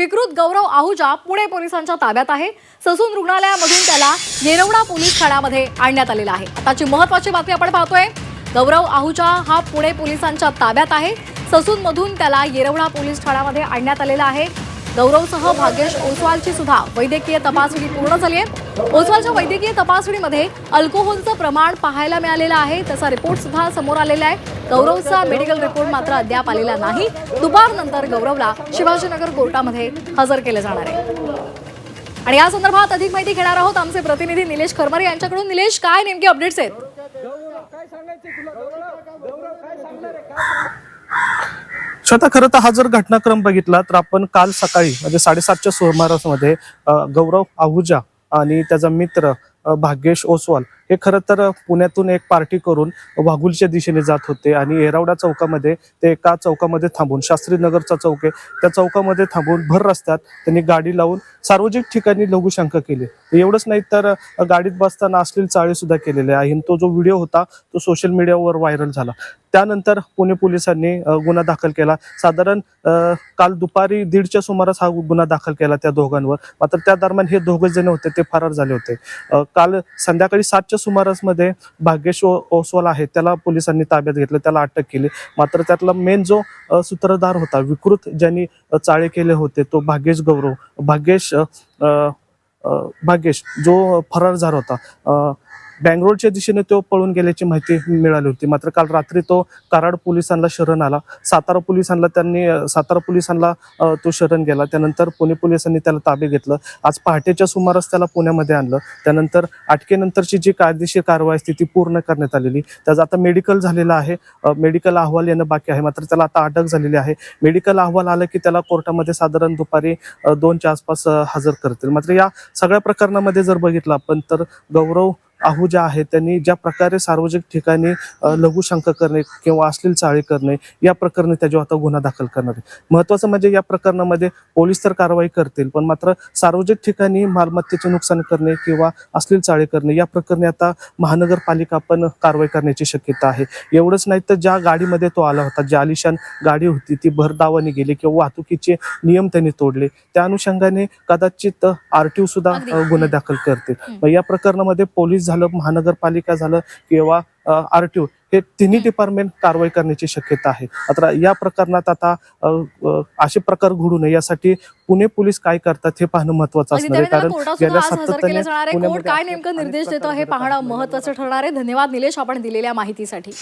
विकृत गौरव आहुजा पुणे पोलिसांच्या ताब्यात आहे. ससून रुग्णालयामधून त्याला येरवडा पोलीस ठाण्यामध्ये आणण्यात आलेला आहे. आताची महत्वाची बातमी आपण पाहतोय. गौरव आहुजा हा पुणे पोलिसांच्या ताब्यात आहे. ससून मधून त्याला येरवडा पोलीस ठाण्यामध्ये आणण्यात आलेला आहे. गौरवसह भाग्येश ओसवालची सुद्धा वैद्यकीय तपासणी पूर्ण झाली आहे. ओसवालच्या वैद्यकीय तपासणीमध्ये अल्कोहोलचं प्रमाण पाहायला मिळालेलं आहे. त्याचा रिपोर्ट सुद्धा समोर आलेला आहे. गौरवचा मेडिकल रिपोर्ट मात्र अद्याप आलेला नाही. दुपारनंतर गौरवला शिवाजीनगर कोर्टामध्ये हजर केलं जाणार आहे. आणि या संदर्भात अधिक माहिती घेणार आहोत आमचे प्रतिनिधी निलेश खरमरे यांच्याकडून. निलेश काय नेमके अपडेट्स आहेत? स्वतः खरं तर हा जर घटनाक्रम बघितला तर आपण काल सकाळी म्हणजे साडेसातच्या सुमारासमध्ये गौरव आहुजा आणि त्याचा मित्र भाग्येश ओसवाल हे खरं तर पुण्यातून एक पार्टी करून वाघुलच्या दिशेने जात होते आणि येरावडा चौकामध्ये ते एका चौकामध्ये थांबून शास्त्री नगरचा चौक आहे त्या चौकामध्ये थांबून भर रस्त्यात त्यांनी गाडी लावून सार्वजनिक ठिकाणी लघुशंका केली. एवढंच नाही तर गाडीत बसताना असलेली चाळी सुद्धा केलेले आहे. आणि तो जो व्हिडिओ होता तो सोशल मीडियावर व्हायरल झाला. त्यानंतर पुणे पोलिसांनी गुन्हा दाखल केला. साधारण काल दुपारी दीडच्या सुमारास हा गुन्हा दाखल केला त्या दोघांवर. मात्र त्या दरम्यान हे दोघं जण होते ते फरार झाले होते. काल संध्याकाळी सातच्या सुमारासमध्ये भाग्येश ओसवाल आहे त्याला पोलिसांनी ताब्यात घेतलं त्याला अटक केली. मात्र त्यातला मेन जो सूत्रधार होता विकृत ज्यांनी चाळे केले होते तो भाग्येश गौरव. भाग्येश भाग्येश जो फरार झाला होता अ, बँगलोरच्या दिशेने तो पळून गेल्याची माहिती मिळाली होती. मात्र काल रात्री तो कराड पोलिसांना शरण आला. सातारा पोलिसांना त्यांनी सातारा पोलिसांना तो शरण गेला. त्यानंतर पुणे पोलिसांनी त्याला ताबे घेतलं. आज पहाटेच्या सुमारास त्याला पुण्यामध्ये आणलं. त्यानंतर अटकेनंतरची जी कायदेशीर कारवाई असते ती पूर्ण करण्यात आलेली. त्याचं आता मेडिकल झालेलं आहे. मेडिकल अहवाल येणं बाकी आहे. मात्र त्याला आता अटक झालेली आहे. मेडिकल अहवाल आलं की त्याला कोर्टामध्ये साधारण दुपारी दोनच्या आसपास हजर करतील. मात्र या सगळ्या प्रकरणामध्ये जर बघितलं आपण तर गौरव आहुजा आहे त्यांनी ज्या प्रकारे सार्वजनिक ठिकाणी लघुशंका करणे किंवा अश्लील चाळी करणे या प्रकरणी त्याच्यावर आता गुन्हा दाखल करणार आहे. महत्वाचं म्हणजे या प्रकरणामध्ये पोलीस तर कारवाई करतील पण मात्र सार्वजनिक ठिकाणी मालमत्तेचे नुकसान करणे किंवा अश्लील चाळे करणे या प्रकरणी आता महानगरपालिका पण कारवाई करण्याची शक्यता आहे. एवढंच नाही तर ज्या गाडीमध्ये तो आला होता जी आलिशान गाडी होती ती भरधावाने गेली किंवा वाहतुकीचे नियम त्यांनी तोडले त्या अनुषंगाने कदाचित आरटीओ सुद्धा गुन्हे दाखल करतील. या प्रकरणामध्ये पोलीस झालं महानगरपालिका झालं किंवा आरटीओ हे तिन्ही डिपार्टमेंट कारवाई करण्याची शक्यता आहे. आता या प्रकरणात आता असे प्रकार घडू नये यासाठी पुणे पोलीस काय करतात हे पाहणं महत्वाचं अगदी असणार आहे. कारण गेल्या सातत्याने काय नेमकं निर्देश देतो हे पाहणं. महत्वाचं ठरणार आहे. धन्यवाद निलेश आपण दिलेल्या माहितीसाठी.